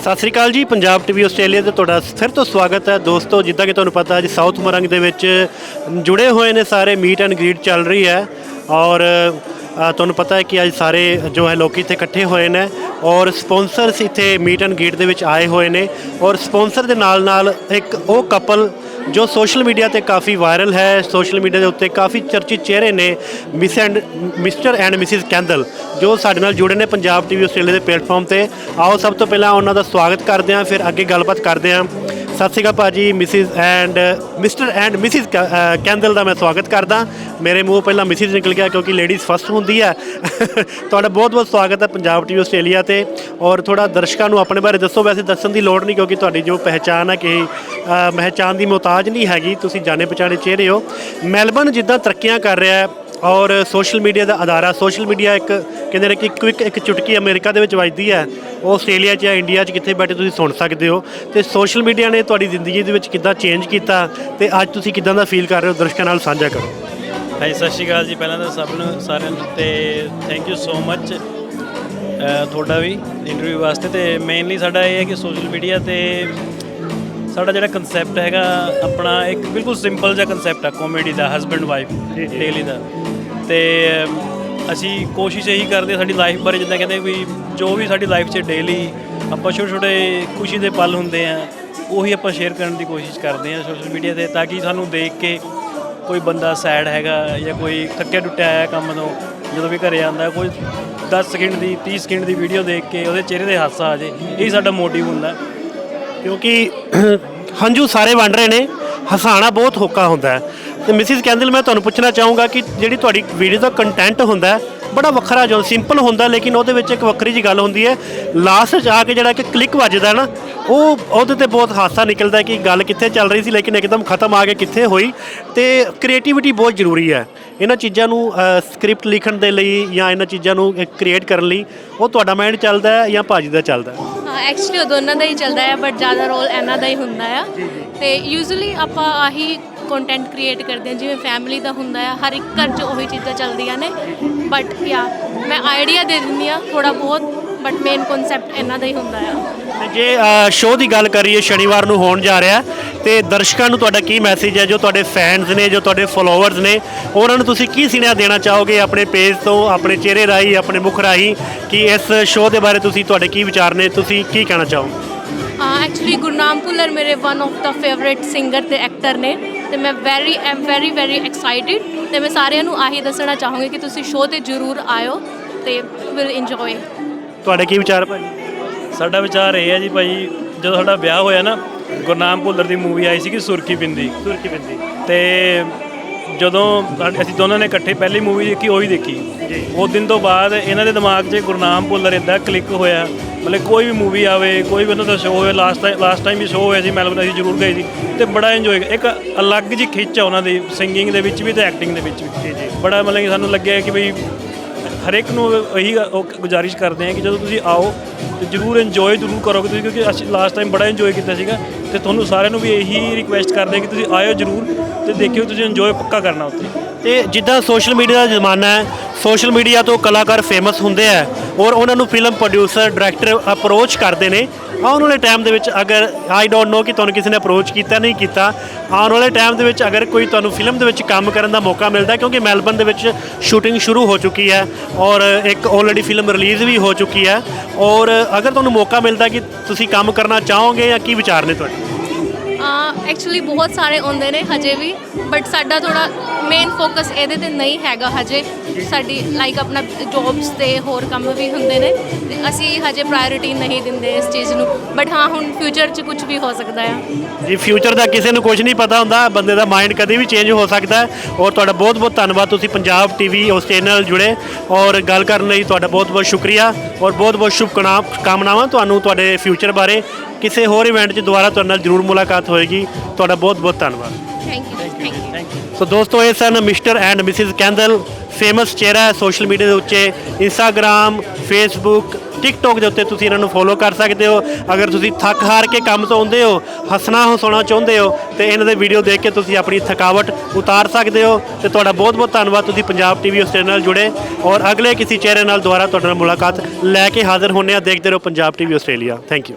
ਸਤਿ ਸ੍ਰੀ ਅਕਾਲ ਜੀ, Punjab TV Australia ਤੇ ਤੁਹਾਡਾ ਫਿਰ ਤੋਂ ਸਵਾਗਤ ਹੈ। ਦੋਸਤੋ, ਜਿੱਦਾਂ ਕਿ ਤੁਹਾਨੂੰ ਪਤਾ, ਅੱਜ ਸਾਊਥ ਮਰੰਗ ਦੇ ਵਿੱਚ ਜੁੜੇ ਹੋਏ ਨੇ ਸਾਰੇ, ਮੀਟ ਐਂਡ ਗ੍ਰੀਟ ਚੱਲ ਰਹੀ ਹੈ। ਔਰ ਤੁਹਾਨੂੰ ਪਤਾ ਹੈ ਕਿ ਅੱਜ ਸਾਰੇ ਜੋ ਹੈ ਲੋਕੀ ਇੱਥੇ ਇਕੱਠੇ ਹੋਏ ਨੇ ਔਰ ਸਪਾਂਸਰਸ ਇੱਥੇ ਮੀਟ ਐਂਡ ਗ੍ਰੀਟ ਦੇ ਵਿੱਚ ਆਏ ਹੋਏ ਨੇ ਔਰ ਸਪਾਂਸਰ ਦੇ ਨਾਲ ਨਾਲ ਇੱਕ ਉਹ ਕਪਲ ਜੋ ਸੋਸ਼ਲ ਮੀਡੀਆ ਤੇ ਕਾਫੀ ਵਾਇਰਲ ਹੈ ਸੋਸ਼ਲ ਮੀਡੀਆ ਦੇ ਉੱਤੇ ਕਾਫੀ ਚਰਚਿਤ ਚਿਹਰੇ ਨੇ miss and mister and missus Kendall ਜੋ ਸਾਡੇ ਨਾਲ ਜੁੜੇ ਨੇ ਪੰਜਾਬ ਟੀਵੀ ਆਸਟ੍ਰੇਲੀਆ ਦੇ ਪਲੇਟਫਾਰਮ ਤੇ। ਆਓ ਸਭ ਤੋਂ ਪਹਿਲਾਂ ਉਹਨਾਂ ਦਾ ਸਵਾਗਤ ਕਰਦੇ ਹਾਂ ਫਿਰ ਅੱਗੇ ਗੱਲਬਾਤ ਕਰਦੇ ਹਾਂ। ਸਤਿ ਸ਼੍ਰੀ ਅਕਾਲ ਭਾਜੀ missus and mister and missus Kendall ਦਾ ਮੈਂ ਸਵਾਗਤ ਕਰਦਾ। ਮੇਰੇ ਮੂੰਹ ਪਹਿਲਾਂ ਮਿਸਿਸ ਨਿਕਲ ਗਿਆ ਕਿਉਂਕਿ ਲੇਡੀਜ਼ ਫਸਟ ਹੁੰਦੀ ਹੈ। ਤੁਹਾਡਾ ਬਹੁਤ ਬਹੁਤ ਸਵਾਗਤ ਹੈ ਪੰਜਾਬ ਟੀਵੀ ਆਸਟ੍ਰੇਲੀਆ ਤੇ। ਔਰ ਥੋੜਾ ਦਰਸ਼ਕਾਂ ਨੂੰ ਆਪਣੇ ਬਾਰੇ ਦੱਸੋ ਵੈਸੇ ਦੱਸਣ ਦੀ ਲੋੜ ਨਹੀਂ ਕਿਉਂਕਿ ਤੁਹਾਡੀ ਜੋ ਪਹਿਚਾਨ ਹੈ ਕਿ ਅ, ਦੀ ਦੀ ਮੁਹਤਾਜ ਨਹੀਂ ਹੈਗੀ, ਤੁਸੀਂ ਜਾਣੇ ਪਛਾਣੇ ਚਿਹਰੇ ਹੋ। ਮੈਲਬਨ ਜਿੱਦਾਂ ਤਰੱਕੀਆਂ ਕਰ ਰਿਹਾ ਹੈ ਔਰ ਸੋਸ਼ਲ ਮੀਡੀਆ ਦਾ ਅਦਾਰਾ, ਸੋਸ਼ਲ ਮੀਡੀਆ ਇੱਕ ਕਹਿੰਦੇ ਨੇ ਕਿ ਕੁਇਕ ਇੱਕ ਚੁਟਕੀ ਅਮਰੀਕਾ ਦੇ ਵਿੱਚ ਵੱਜਦੀ ਹੈ। ਉਹ ਆਸਟ੍ਰੇਲੀਆ 'ਚ ਜਾਂ ਇੰਡੀਆ 'ਚ ਕਿੱਥੇ ਬੈਠੇ ਤੁਸੀਂ ਸੁਣ ਸਕਦੇ ਹੋ। ਤੇ ਸੋਸ਼ਲ ਮੀਡੀਆ ਨੇ ਤੁਹਾਡੀ ਜ਼ਿੰਦਗੀ ਦੇ ਵਿੱਚ ਕਿੱਦਾਂ ਚੇਂਜ ਕੀਤਾ ਤੇ ਅੱਜ ਤੁਸੀਂ ਕਿੱਦਾਂ ਦਾ ਫੀਲ ਕਰ ਰਹੇ ਹੋ? ਦਰਸ਼ਕਾਂ ਨਾਲ ਸਾਂਝਾ ਕਰੋ। ਹਾਂਜੀ, ਸਤਿ ਸ਼੍ਰੀ ਅਕਾਲ ਜੀ ਪਹਿਲਾਂ ਤਾਂ ਸਭ ਨੂੰ ਸਾਰਿਆਂ ਨੂੰ ਤੇ ਥੈਂਕ ਯੂ ਸੋ ਮੱਚ ਤੁਹਾਡਾ ਵੀ ਇੰਟਰਵਿਊ ਵਾਸਤੇ ਤੇ ਮੇਨਲੀ ਸਾਡਾ ਇਹ ਹੈ ਕਿ ਸੋਸ਼ਲ ਮੀਡੀਆ ਤੇ ਸਾਡਾ ਜਿਹੜਾ ਕਨਸੈਪਟ ਹੈਗਾ ਆਪਣਾ ਇੱਕ ਬਿਲਕੁਲ ਸਿੰਪਲ ਜਿਹਾ ਕਨਸੈਪਟ ਹੈ ਕਾਮੇਡੀ ਦਾ ਹਸਬੰਡ ਵਾਈਫ ਡੇਲੀ ਦਾ। ਤੇ ਅਸੀਂ ਕੋਸ਼ਿਸ਼ ਇਹੀ ਕਰਦੇ ਸਾਡੀ ਲਾਈਫ ਬਾਰੇ ਜਿੱਦਾਂ ਕਹਿੰਦੇ ਵੀ ਜੋ ਵੀ ਸਾਡੀ ਲਾਈਫ 'ਚ ਡੇਲੀ ਆਪਾਂ ਛੋਟੇ ਛੋਟੇ ਖੁਸ਼ੀ ਦੇ ਪਲ ਹੁੰਦੇ ਆ ਉਹੀ ਆਪਾਂ ਸ਼ੇਅਰ ਕਰਨ ਦੀ ਕੋਸ਼ਿਸ਼ ਕਰਦੇ ਹਾਂ ਸੋਸ਼ਲ ਮੀਡੀਆ ਤੇ ਤਾਂ ਕਿ ਸਾਨੂੰ ਦੇਖ ਕੇ ਕੋਈ ਬੰਦਾ ਸੈਡ ਹੈਗਾ ਜਾਂ ਕੋਈ ਥੱਕਿਆ ਟੁੱਟਿਆ ਆਇਆ ਕੰਮ ਤੋਂ ਜਦੋਂ ਵੀ ਘਰੇ ਆਉਂਦਾ ਕੋਈ 10 ਸਕਿੰਟ ਦੀ 30 ਸਕਿੰਟ ਦੀ ਵੀਡੀਓ ਦੇਖ ਕੇ ਉਹਦੇ ਚਿਹਰੇ ਤੇ ਹਾਸਾ ਆ ਜੇ ਇਹ ਸਾਡਾ ਮੋਟਿਵ ਹੁੰਦਾ। ਕਿਉਂਕਿ ਹੰਝੂ ਸਾਰੇ ਵੰਡ ਰਹੇ ਨੇ, ਹਸਾਣਾ ਬਹੁਤ ਹੋਕਾ ਹੁੰਦਾ ਹੈ। ਤੇ ਮਿਸਿਸ ਕੈਂਦਲ ਮੈਂ ਤੁਹਾਨੂੰ ਪੁੱਛਣਾ ਚਾਹੂੰਗਾ ਕਿ ਜਿਹੜੀ ਤੁਹਾਡੀ ਵੀਡੀਓ ਦਾ ਕੰਟੈਂਟ ਹੁੰਦਾ ਹੈ, ਬੜਾ ਵੱਖਰਾ ਜੋ ਸਿੰਪਲ ਹੁੰਦਾ, ਲੇਕਿਨ ਉਹਦੇ ਵਿੱਚ ਇੱਕ ਵੱਖਰੀ ਜੀ ਗੱਲ ਹੁੰਦੀ ਹੈ। ਲਾਸਟ 'ਚ ਆ ਕੇ ਜਿਹੜਾ ਕਿ ਕਲਿੱਕ ਵੱਜਦਾ ਨਾ ਉਹ ਉਹਦੇ ਤੇ ਬਹੁਤ ਹਾਸਾ ਨਿਕਲਦਾ ਹੈ ਕਿ ਗੱਲ ਕਿੱਥੇ ਚੱਲ ਰਹੀ ਸੀ ਲੇਕਿਨ ਇੱਕਦਮ ਖਤਮ ਆ ਕੇ ਕਿੱਥੇ ਹੋਈ। ਤੇ ਕ੍ਰੀਏਟੀਵਿਟੀ ਬਹੁਤ ਜ਼ਰੂਰੀ ਹੈ। ਇਹਨਾਂ ਚੀਜ਼ਾਂ ਨੂੰ ਸਕ੍ਰਿਪਟ ਲਿਖਣ ਦੇ ਲਈ ਜਾਂ ਇਹਨਾਂ ਚੀਜ਼ਾਂ ਨੂੰ ਕ੍ਰੀਏਟ ਕਰਨ ਲਈ ਉਹ ਤੁਹਾਡਾ ਮਾਈਂਡ ਚੱਲਦਾ ਹੈ ਜਾਂ ਭਾਜੀ ਦਾ ਚੱਲਦਾ ਹੈ? ਹਾਂ ਐਕਚੁਅਲੀ ਉਹ ਦੋਨਾਂ ਦਾ ਹੀ ਚੱਲਦਾ ਹੈ ਬਟ ਜ਼ਿਆਦਾ ਰੋਲ ਇਹਨਾਂ ਦਾ ਹੀ ਹੁੰਦਾ ਆ। ਤੇ ਯੂਜ਼ੂਲੀ ਆਪਾਂ ਆਹੀ ਕੰਟੈਂਟ ਕ੍ਰੀਏਟ ਕਰਦੇ ਹਾਂ ਜਿਵੇਂ ਫੈਮਿਲੀ ਦਾ ਹੁੰਦਾ ਆ ਹਰ ਇੱਕ ਘਰ 'ਚ ਉਹੀ ਚੀਜ਼ਾਂ ਚੱਲਦੀਆਂ ਨੇ। ਬਟ ਯਾ ਮੈਂ ਆਈਡੀਆ ਦੇ ਦਿੰਦੀ ਆ ਥੋੜਾ ਬਹੁਤ। ਬਟ ਮੇਨ ਕਨਸੈਪਟ ਇਹਨਾਂ ਦਾ ਹੀ ਹੁੰਦਾ ਆ। ਤੇ ਜੇ ਸ਼ੋਅ ਦੀ ਗੱਲ ਕਰੀਏ ਸ਼ਨੀਵਾਰ ਨੂੰ ਹੋਣ ਜਾ ਰਿਹਾ ਤੇ ਦਰਸ਼ਕਾਂ ਨੂੰ ਤੁਹਾਡਾ ਕੀ ਮੈਸੇਜ ਹੈ ਜੋ ਤੁਹਾਡੇ ਫੈਨਸ ਨੇ ਜੋ ਤੁਹਾਡੇ ਫਾਲੋਅਰਸ ਨੇ ਉਹਨਾਂ ਨੂੰ ਤੁਸੀਂ ਕੀ ਸੁਨੇਹਾ ਦੇਣਾ ਚਾਹੋਗੇ ਆਪਣੇ ਪੇਜ ਤੋਂ ਆਪਣੇ ਚਿਹਰੇ ਰਾਹੀਂ ਆਪਣੇ ਮੁਖ ਰਾਹੀਂ ਕਿ ਇਸ ਸ਼ੋਅ ਦੇ ਬਾਰੇ ਤੁਸੀਂ ਤੁਹਾਡੇ ਕੀ ਵਿਚਾਰ ਨੇ ਤੁਸੀਂ ਕੀ ਕਹਿਣਾ ਚਾਹੋਗੇ? ਐਕਚੁਅਲੀ ਗੁਰਨਾਮ ਭੁੱਲਰ ਮੇਰੇ ਵਨ ਆਫ ਦਾ ਫੇਵਰਿਟ ਸਿੰਗਰ ਤੇ ਐਕਟਰ ਨੇ ਤੇ ਮੈਂ very am very very excited ਤੇ ਮੈਂ ਸਾਰਿਆਂ ਨੂੰ ਆਹੀ ਦੱਸਣਾ ਚਾਹੂੰਗੀ ਕਿ ਤੁਸੀਂ ਸ਼ੋਅ ਤੇ ਜ਼ਰੂਰ ਆਇਓ ਤੇ ਵਿਲ ਇੰਜੋਏ ਤੁਹਾਡੇ ਕੀ ਵਿਚਾਰ ਭਾਜੀ? ਸਾਡਾ ਵਿਚਾਰ ਇਹ ਹੈ ਜੀ ਭਾਈ ਜਦੋਂ ਸਾਡਾ ਵਿਆਹ ਹੋਇਆ ਨਾ ਗੁਰਨਾਮ ਭੁੱਲਰ ਦੀ ਮੂਵੀ ਆਈ ਸੀ ਕਿ ਸੁਰਖੀ ਬਿੰਦੀ ਸੁਰਖੀ ਬਿੰਦੀ ਤੇ ਜਦੋਂ ਅਸੀਂ ਦੋਨਾਂ ਨੇ ਇਕੱਠੇ ਪਹਿਲੀ ਮੂਵੀ ਦੇਖੀ ਉਹੀ ਦੇਖੀ। ਜੀ। ਉਸ ਦਿਨ ਤੋਂ ਬਾਅਦ ਇਹਨਾਂ ਦੇ ਦਿਮਾਗ 'ਚ ਗੁਰਨਾਮ ਭੁੱਲਰ ਇਦਾਂ ਕਲਿੱਕ ਹੋਇਆ। ਮਤਲਬ ਕੋਈ ਵੀ ਮੂਵੀ ਆਵੇ ਕੋਈ ਵੀ ਉਹਨਾਂ ਦਾ ਸ਼ੋਅ ਹੋਵੇ ਲਾਸਟ ਟਾਈਮ ਲਾਸਟ ਟਾਈਮ ਵੀ ਸ਼ੋਅ ਹੋਇਆ ਸੀ ਮੈਲਬਨ ਅਸੀਂ ਜ਼ਰੂਰ ਗਏ ਸੀ। ਤੇ ਬੜਾ ਇੰਜੋਏ ਇੱਕ ਅਲੱਗ ਜੀ ਖਿੱਚ ਆ ਉਹਨਾਂ ਦੀ ਸਿੰਗਿੰਗ ਦੇ ਵਿੱਚ ਵੀ ਤੇ ਐਕਟਿੰਗ ਦੇ ਵਿੱਚ ਵੀ। ਜੀ। ਬੜਾ ਮਤਲਬ ਕਿ ਸਾਨੂੰ ਲੱਗਿਆ ਕਿ ਬਈ ਹਰ ਇੱਕ ਨੂੰ ਇਹੀ ਗੁਜ਼ਾਰਿਸ਼ ਕਰਦੇ ਹਾਂ ਕਿ ਜਦੋਂ ਤੁਸੀਂ ਆਓ ਤੇ ਜਰੂਰ ਇੰਜੋਏ ਜ਼ਰੂਰ ਕਰੋਗੇ ਤੁਸੀਂ, ਕਿਉਂਕਿ ਅਸੀਂ ਲਾਸਟ ਟਾਈਮ ਬੜਾ ਇੰਜੋਏ ਕੀਤਾ ਸੀਗਾ ਤੇ ਤੁਹਾਨੂੰ ਸਾਰਿਆਂ ਨੂੰ ਵੀ ਇਹੀ ਰਿਕੁਐਸਟ ਕਰਦੇ ਹਾਂ ਕਿ ਤੁਸੀਂ ਆਇਓ ਜਰੂਰ ਤੇ ਦੇਖਿਓ ਤੁਸੀਂ ਇੰਜੋਏ ਪੱਕਾ ਕਰਨਾ ਉੱਥੇ। ਤੇ ਜਿੱਦਾਂ ਸੋਸ਼ਲ ਮੀਡੀਆ ਦਾ ਜ਼ਮਾਨਾ ਹੈ ਸੋਸ਼ਲ ਮੀਡੀਆ ਤੋਂ ਕਲਾਕਾਰ ਫੇਮਸ ਹੁੰਦੇ ਆ ਔਰ ਉਹਨਾਂ ਨੂੰ ਫਿਲਮ ਪ੍ਰੋਡਿਊਸਰ ਡਾਇਰੈਕਟਰ ਅਪਰੋਚ ਕਰਦੇ ਨੇ ਆਉਣ ਵਾਲੇ ਟਾਈਮ ਦੇ ਵਿੱਚ ਅਗਰ ਆਈ ਡੋਨਟ ਨੋ ਕਿ ਤੁਹਾਨੂੰ ਕਿਸੇ ਨੇ ਅਪਰੋਚ ਕੀਤਾ, ਨਹੀਂ ਕੀਤਾ, ਆਉਣ ਵਾਲੇ ਟਾਈਮ ਦੇ ਵਿੱਚ ਅਗਰ ਕੋਈ ਤੁਹਾਨੂੰ ਫਿਲਮ ਦੇ ਵਿੱਚ ਕੰਮ ਕਰਨ ਦਾ ਮੌਕਾ ਮਿਲਦਾ ਕਿਉਂਕਿ ਮੈਲਬਨ ਦੇ ਵਿੱਚ ਸ਼ੂਟਿੰਗ ਸ਼ੁਰੂ ਹੋ ਚੁੱਕੀ ਹੈ ਔਰ ਇੱਕ ਆਲਰੇਡੀ ਫਿਲਮ ਰਿਲੀਜ਼ ਵੀ ਹੋ ਚੁੱਕੀ ਹੈ ਔਰ ਅਗਰ ਤੁਹਾਨੂੰ ਮੌਕਾ ਮਿਲਦਾ ਕਿ ਤੁਸੀਂ ਕੰਮ ਕਰਨਾ ਚਾਹੋਗੇ ਜਾਂ ਕੀ ਵਿਚਾਰ ਨੇ ਤੁਹਾਡੇ? ਐਕਚੁਅਲੀ ਬਹੁਤ ਸਾਰੇ ਆਉਂਦੇ ਨੇ ਹਜੇ ਵੀ ਬਟ ਸਾਡਾ ਥੋੜਾ ਮੇਨ ਫੋਕਸ ਇਹਦੇ ਤੇ ਨਹੀਂ ਹੈਗਾ ਹਜੇ। ਸਾਡੀ ਲਾਈਕ ਆਪਣਾ ਜੌਬਸ ਤੇ ਹੋਰ ਕੰਮ ਵੀ ਹੁੰਦੇ ਨੇ, ਤੇ ਅਸੀਂ ਹਜੇ ਪ੍ਰਾਇੋਰਟੀ ਨਹੀਂ ਦਿੰਦੇ ਇਸ ਚੀਜ਼ ਨੂੰ। ਬਟ ਹਾਂ, ਹੁਣ ਫਿਊਚਰ 'ਚ ਕੁਝ ਵੀ ਹੋ ਸਕਦਾ ਆ। ਜੀ ਫਿਊਚਰ ਦਾ ਕਿਸੇ ਨੂੰ ਕੁਝ ਨਹੀਂ ਪਤਾ ਹੁੰਦਾ, ਬੰਦੇ ਦਾ ਮਾਈਂਡ ਕਦੇ ਵੀ ਚੇਂਜ ਹੋ ਸਕਦਾ ਹੈ। ਔਰ ਤੁਹਾਡਾ ਬਹੁਤ ਬਹੁਤ ਧੰਨਵਾਦ, ਤੁਸੀਂ ਪੰਜਾਬ ਟੀਵੀ ਉਸ ਚੈਨਲ ਨਾਲ ਜੁੜੇ। ਔਰ ਗੱਲ ਕਰਨ ਲਈ ਤੁਹਾਡਾ ਬਹੁਤ ਬਹੁਤ ਸ਼ੁਕਰੀਆ। ਔਰ ਬਹੁਤ ਬਹੁਤ ਸ਼ੁਭ ਕਾਮਨਾਵਾਂ ਤੁਹਾਨੂੰ ਤੁਹਾਡੇ ਫਿਊਚਰ ਬਾਰੇ। ਕਿਸੇ ਹੋਰ ਇਵੈਂਟ 'ਚ ਦੁਬਾਰਾ ਤੁਹਾਡੇ ਨਾਲ ਜ਼ਰੂਰ ਮੁਲਾਕਾਤ ਹੋਏਗੀ। ਤੁਹਾਡਾ ਬਹੁਤ ਬਹੁਤ ਧੰਨਵਾਦ। Thank you thank you thank you so ਦੋਸਤੋ ਇਹ ਸਨ mister and missus Kendall famous ਚਿਹਰਾ ਹੈ ਸੋਸ਼ਲ ਮੀਡੀਆ ਦੇ ਉੱਤੇ ਇੰਸਟਾਗ੍ਰam ਫੇਸਬੁੱਕ ਟਿਕਟੋਕ ਦੇ ਉੱਤੇ ਤੁਸੀਂ ਇਹਨਾਂ ਨੂੰ ਫੋਲੋ ਕਰ ਸਕਦੇ ਹੋ। ਅਗਰ ਤੁਸੀਂ ਥੱਕ ਹਾਰ ਕੇ ਕੰਮ ਤੋਂ ਆਉਂਦੇ ਹੋ ਹੱਸਣਾ ਹਸਾਉਣਾ ਚਾਹੁੰਦੇ ਹੋ ਤੇ ਇਹਨਾਂ ਦੇ ਵੀਡੀਓ ਦੇਖ ਕੇ ਤੁਸੀਂ ਆਪਣੀ ਥਕਾਵਟ ਉਤਾਰ ਸਕਦੇ ਹੋ। ਤੇ ਤੁਹਾਡਾ ਬਹੁਤ ਬਹੁਤ ਧੰਨਵਾਦ ਤੁਸੀਂ ਪੰਜਾਬ ਟੀਵੀ ਉਸ ਚੈਨਲ ਨਾਲ ਜੁੜੇ। ਔਰ ਅਗਲੇ ਕਿਸੇ ਚਿਹਰੇ ਨਾਲ ਦੁਬਾਰਾ ਤੁਹਾਡੇ ਨਾਲ ਮੁਲਾਕਾਤ ਲੈ ਕੇ ਹਾਜ਼ਰ ਹੋਣੇ ਆ ਦੇਖਦੇ ਰਹੋ Punjab TV Australia thank you